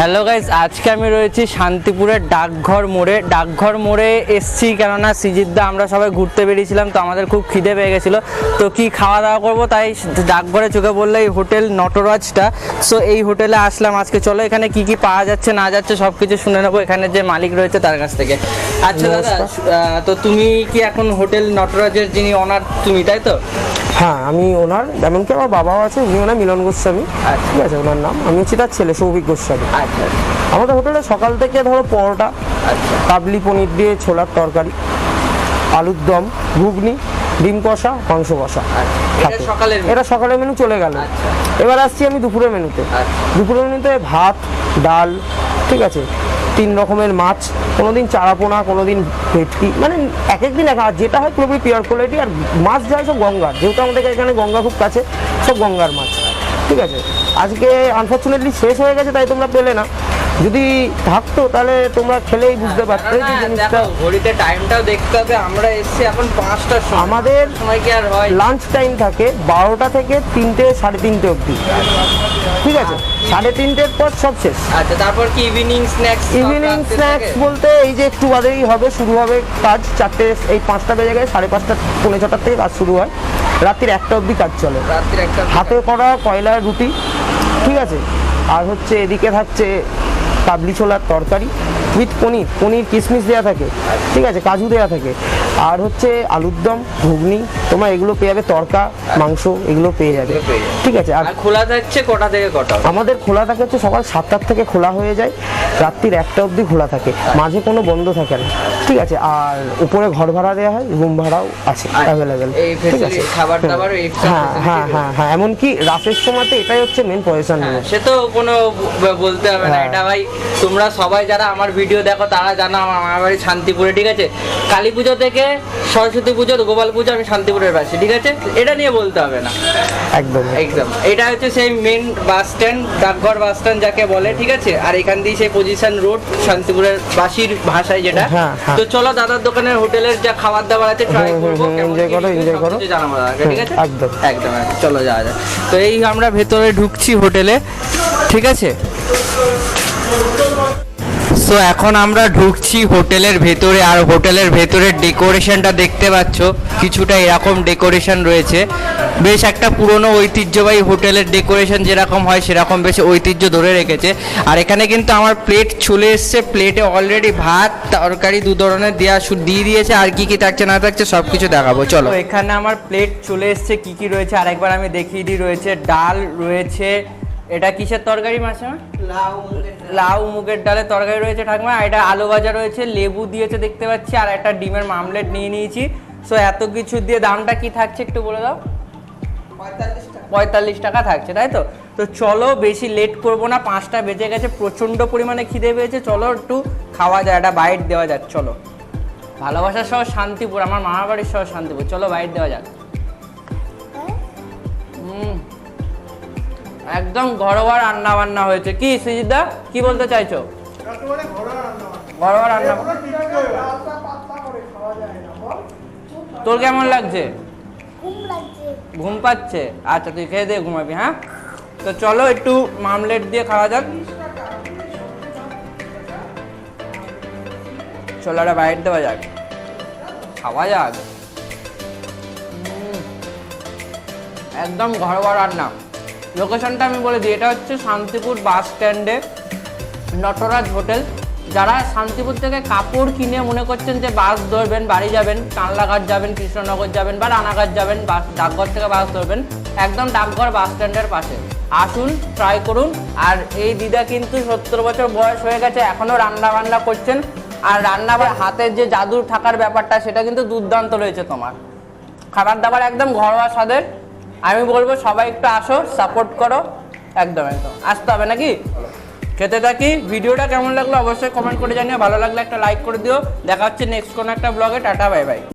Hello guys আজকে আমি রয়েছি শান্তিপুরের ডাকঘর মোড়ে। ডাকঘর মোড়ে এসছি কেননা সিজিদ্দা আমরা সবাই ঘুরতে বেরিয়েছিলাম তো আমাদের খুব খিদে পেয়ে গেছিল। তো কি খাওয়া দাওয়া করব তাই ডাকঘরে চোখে বলল এই হোটেল নটরাজটা। সো এই হোটেলে আসলাম আজকে। চলো এখানে কি কি পাওয়া যাচ্ছে না যাচ্ছে সব কিছু শুনে নেব। এখানে যে মালিক রয়েছে তার কাছ থেকে। আচ্ছা দাদা তো তুমি কি এখন হোটেল নটরাজের যিনি অনার তুমি তাই তো? হ্যাঁ আমি ওনার এমনকি আমার বাবাও আছে উনি ওনার মিলন গোস্বামী। আচ্ছা। ঠিক আছে ওনার নাম। আমি হচ্ছি তার ছেলে সৌভিক গোস্বামী। আচ্ছা। আমাদের হোটেলে সকাল থেকে ধরো পরোটা আচ্ছা। কাবলি পনির দিয়ে ছোলার তরকারি আলুর দম ঘুগনি ডিম কষা মাংস কষা। এটা সকালের মেনু চলে গেল। এবার আসছি আমি দুপুরের মেনুতে। দুপুরের মেনুতে ভাত ডাল ঠিক আছে। তিন রকমের মাছ, কোনোদিন চারাপোনা, কোনোদিন ভেটকি মানে এক একদিন এক আর যেটা হয় পুরোপুরি পিওর কোয়ালিটি আর মাছ যায় সব গঙ্গার, যেহেতু আমাদের এখানে গঙ্গা খুব কাছে, সব গঙ্গার মাছ। ঠিক আছে? আজকে আনফর্চুনেটলি শেষ হয়ে গেছে, তাই তোমরা পেলে না। যদি থাকতো তাহলে তোমরা খেলেই বুঝতে পারতে যে জিনিসটা ঘড়িতে টাইমটাও দেখতে হবে আমরা এসছি এখন পাঁচটার সময়। আমাদের সময় কি আর হয়? লাঞ্চ টাইম থাকে বারোটা থেকে তিনটে সাড়ে তিনটে অবধি। ঠিক আছে? সাড়ে তিনটের পর সব শেষ। আচ্ছা তারপর কি ইভিনিং স্ন্যাক্স ইভিনিং স্ন্যাক্স বলতে এই যে একটু বাদেই হবে শুরু হবে কাজ চারটে এই পাঁচটা বেজে গেছে সাড়ে পাঁচটা পৌনে ছটার থেকে কাজ শুরু হয়। রাত্রির একটা অবধি কাজ চলে। রাত্রির একটা হাতে করা কয়লার রুটি ঠিক আছে? আর হচ্ছে এদিকে থাকছে কাবলি ছোলার তরকারি। উইথ পনির পনির কিশমিশ দেওয়া থাকে ঠিক আছে কাজু দেওয়া থাকে। আর হচ্ছে আলুর দম ঘুগনি তোমার এগুলো পেয়ে যাবে তরকা মাংস এগুলো পেয়ে যাবে। ঠিক আছে আর খোলা থাকছে কটা থেকে কটা? আমাদের খোলা থাকে হচ্ছে সকাল সাতটার থেকে খোলা হয়ে যায় রাত্রির একটা অবধি খোলা থাকে মাঝে কোনো বন্ধ থাকে না ঠিক আছে আর উপরে ঘর ভাড়া দেওয়া হয় রুম ভাড়াও আছে অ্যাভেলেবেল ঠিক আছে। খাবার দাবার হ্যাঁ হ্যাঁ হ্যাঁ হ্যাঁ এমনকি রাতের সময়তে এটাই হচ্ছে মেন পয়সা হ্যাঁ, সে তো কোনো বলতে হবে না হ্যাঁ। এটা ভাই তোমরা সবাই যারা আমার ভিডিও দেখো তারা জানো আমার আমার বাড়ি শান্তিপুরে ঠিক আছে? কালী পুজো থেকে সরস্বতী পুজো গোপাল পুজো আমি শান্তিপুরের বাসি ঠিক আছে? এটা নিয়ে বলতে হবে না। একদম। একদম। এটা হচ্ছে সেই মেন বাস স্ট্যান্ড ডাকঘর বাস স্ট্যান্ড যাকে বলে ঠিক আছে? আর এখান দিয়ে সেই পজিশন রোড শান্তিপুরের বাসির ভাষায় যেটা। হ্যাঁ, হ্যাঁ। তো চলো দাদার দোকানের হোটেলের যা খাবার দাবার আছে ট্রাই করব কি করো, enjoy করো। জানাব ঠিক আছে? একদম। একদম। চলো যাওয়া যায় তো এই আমরা ভেতরে ঢুকছি হোটেলে ঠিক আছে? সো এখন আমরা ঢুকছি হোটেলের ভেতরে আর হোটেলের ভেতরের ডেকোরেশনটা দেখতে পাচ্ছ। কিছুটা এরকম ডেকোরেশন রয়েছে। বেশ একটা পুরনো ঐতিহ্যবাহী হোটেলের ডেকোরেশন যেরকম হয়, সেরকম বেশ ঐতিহ্য ধরে রেখেছে। আর এখানে কিন্তু আমার প্লেট চলে এসছে। প্লেটে অলরেডি ভাত, তরকারি দু ধরনের দেওয়া দিয়ে দিয়েছে। আর কি কি থাকছে, না থাকছে সব কিছু দেখাবো। চলো। এখানে আমার প্লেট চলে এসছে। কি কি রয়েছে? আরেকবার আমি দেখিয়ে দিই। রয়েছে ডাল, রয়েছে এটা কিসের তরকারি মাসিমা লাউ মুগের ডালের তরকারি রয়েছে ঠাকুমা আর এটা আলু ভাজা রয়েছে লেবু দিয়েছে দেখতে পাচ্ছি আর একটা ডিমের মামলেট নিয়ে নিয়েছি। সো এত কিছু দিয়ে দামটা কি থাকছে একটু বলে দাও? পঁয়তাল্লিশ টাকা। থাকছে তাই তো? তো চলো বেশি লেট করব না পাঁচটা বেজে গেছে প্রচণ্ড পরিমাণে খিদে পেয়েছে চলো একটু খাওয়া যায় একটা বাইট দেওয়া যাক চলো। ভালোবাসার সহ শান্তিপুর আমার মামা বাড়ির সহ শান্তিপুর চলো বাইট দেওয়া যাক। হুম। একদম ঘরোয়া রান্না বান্না হয়েছে। কি সুজিতদা কি বলতে চাইছো? ঘরোয়া রান্না তোর কেমন লাগছে? ঘুম পাচ্ছে। আচ্ছা তুই খেয়ে দিয়ে ঘুমাবি হ্যাঁ? তো চলো একটু মামলেট দিয়ে খাওয়া যাক। চলো একটা বাইট দেওয়া যাক। খাওয়া যাক। একদম ঘরোয়া রান্না। লোকেশনটা আমি বলে দিই, এটা হচ্ছে শান্তিপুর বাস স্ট্যান্ডে নটরাজ হোটেল। যারা শান্তিপুর থেকে কাপড় কিনে মনে করছেন যে বাস ধরবেন, বাড়ি যাবেন কানলাঘাট যাবেন, কৃষ্ণনগর যাবেন বা রানাঘাট যাবেন, বাস, ডাকঘর থেকে বাস ধরবেন, একদম ডাকঘর বাস স্ট্যান্ডের পাশে। আসুন ট্রাই করুন। আর এই দিদা কিন্তু সত্তর বছর বয়স হয়ে গেছে এখনও রান্না বান্না করছেন। আর রান্না হাতের যে জাদুর থাকার ব্যাপারটা, সেটা কিন্তু দুর্দান্ত রয়েছে তোমার। খাবার দাবার একদম ঘরোয়া স্বাদের। আমি বলব সবাই একটু আসো সাপোর্ট করো। একদম একদম। আসতে হবে নাকি? খেতে থাকি। ভিডিওটা কেমন লাগল অবশ্যই কমেন্ট করে জানিও। ভালো লাগলে একটা লাইক করে দিও। দেখা হচ্ছে নেক্সট কোনো একটা ব্লগে টাটা বাই বাই